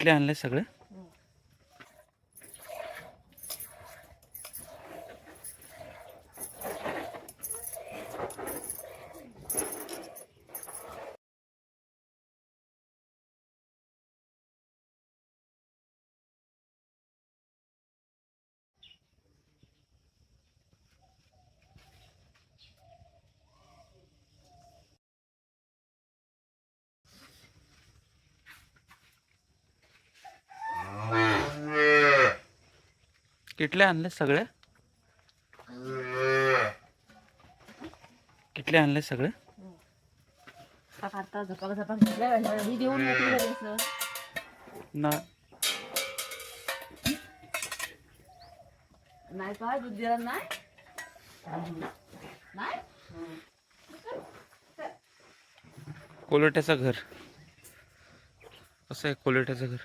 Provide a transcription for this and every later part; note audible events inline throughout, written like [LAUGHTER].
किटले आणले सगळं? किटले आणले सगळे? किटले आणले सगळे? का खाता झपाक झपाक घेतल्या ही देऊन असं. ना नाही. काय दूध दिलं नाही? नाही? कोलोट्याचं घर. कसं आहे कोलोट्याचं घर.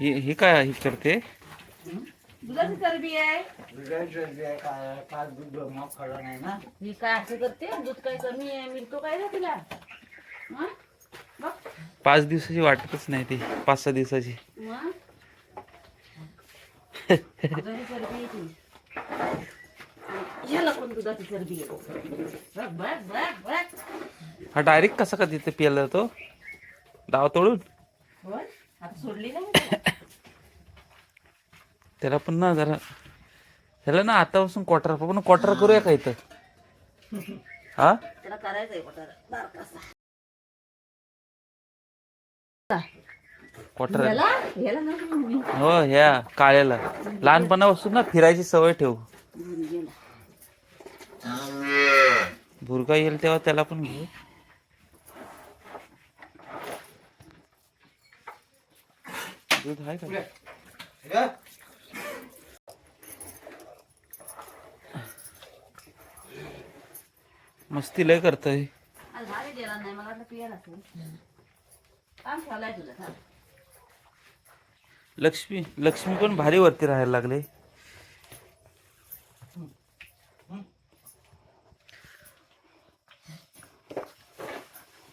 ही ही काय ही करते दुधाची चरबी आहे. पाच दूध मग खरं नाही ना? ही काय असं करते? दूध काय कमी आहे मिळतो काय रे तिला? हं? बघ. पाच दिवसाची वाटतच नाही ती पाच सहा दिवसाची. मग? दुधाची चरबी आहे ती. याला पण दुधाची चरबी आहे. बघ बघ बघ बघ. हा डायरेक्ट कसा का तिथे पिला तो दाव तोडून? होय? आता सोडली नाही त्याला पण ना जरा त्याला ना आतापासून क्वार्टर पण क्वार्टर करूया का इथं? हा? त्याला करायचंय बारकासा. क्वार्टर याला? याला ना मी हो ह्या काळ्याला. लहानपणापासून ना फिरायची सवय ठेव. गेला. भुरगा येईल तेव्हा त्याला पण घेऊ. दूध आहे का? मस्ती लय करतोय. लक्ष्मी लक्ष्मी पण भारी वरती राहायला लागले.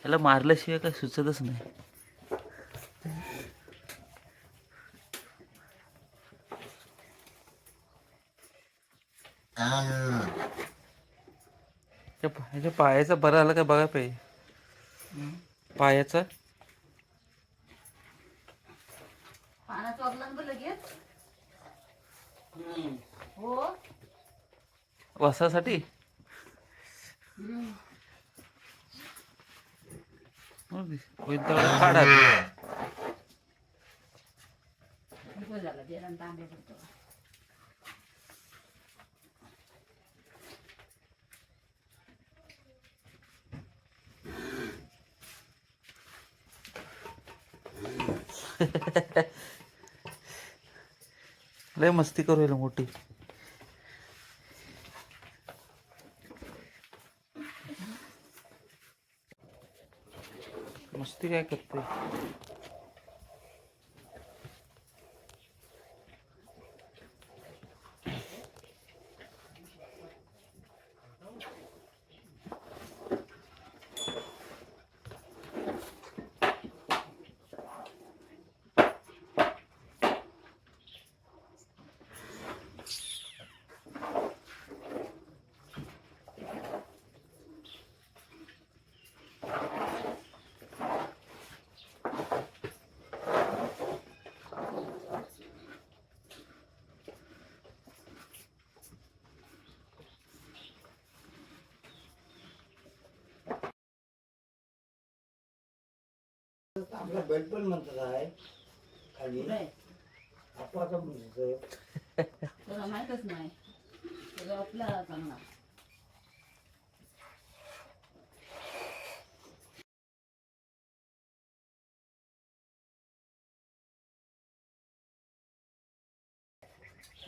त्याला मारल्याशिवाय काय सुचतच नाही. त्या पायाच्या पायाचा बरं आला काय बघा पाहिजे पायाचा. हो. वसासाठी? काढा बरं झालं जेवण तांबे करतो [LAUGHS] लय मस्ती करू मोठी. मस्ती काय करते? आपलं बेड पण म्हणतात आहे. खाली. नाही. आपाचा म्हणतो तुला माहीतच नाही.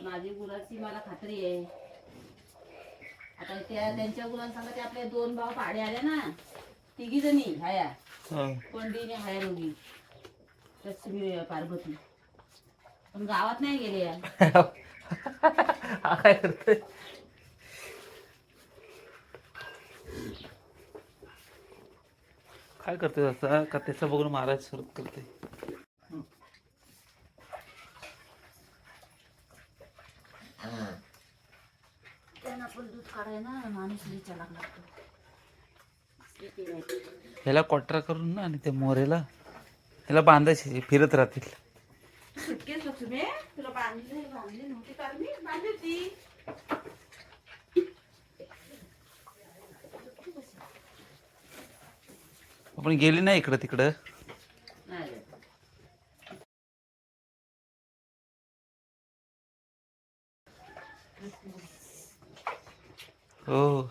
माझी गुराची मला खात्री आहे. आता त्या त्यांच्या गुरांना ते आपले दोन भाव पाडे आले ना. तिघी जणी हाया. हा. पंडीने हाया रोगी लक्ष्मी पार्वती पण गावात नाही गेले या [LAUGHS] हा काय करतोय? काय करतोय असं का त्याचं बघून मारायला सुरुवात करते त्यांना पण दूध काढायला माणूस लिचा लागला ह्याला क्वार्टर करून ना आणि त्या मोरेला ह्याला बांधायचे फिरत राहतील. होती. आपण गेली नाही इकडं तिकडं. हो.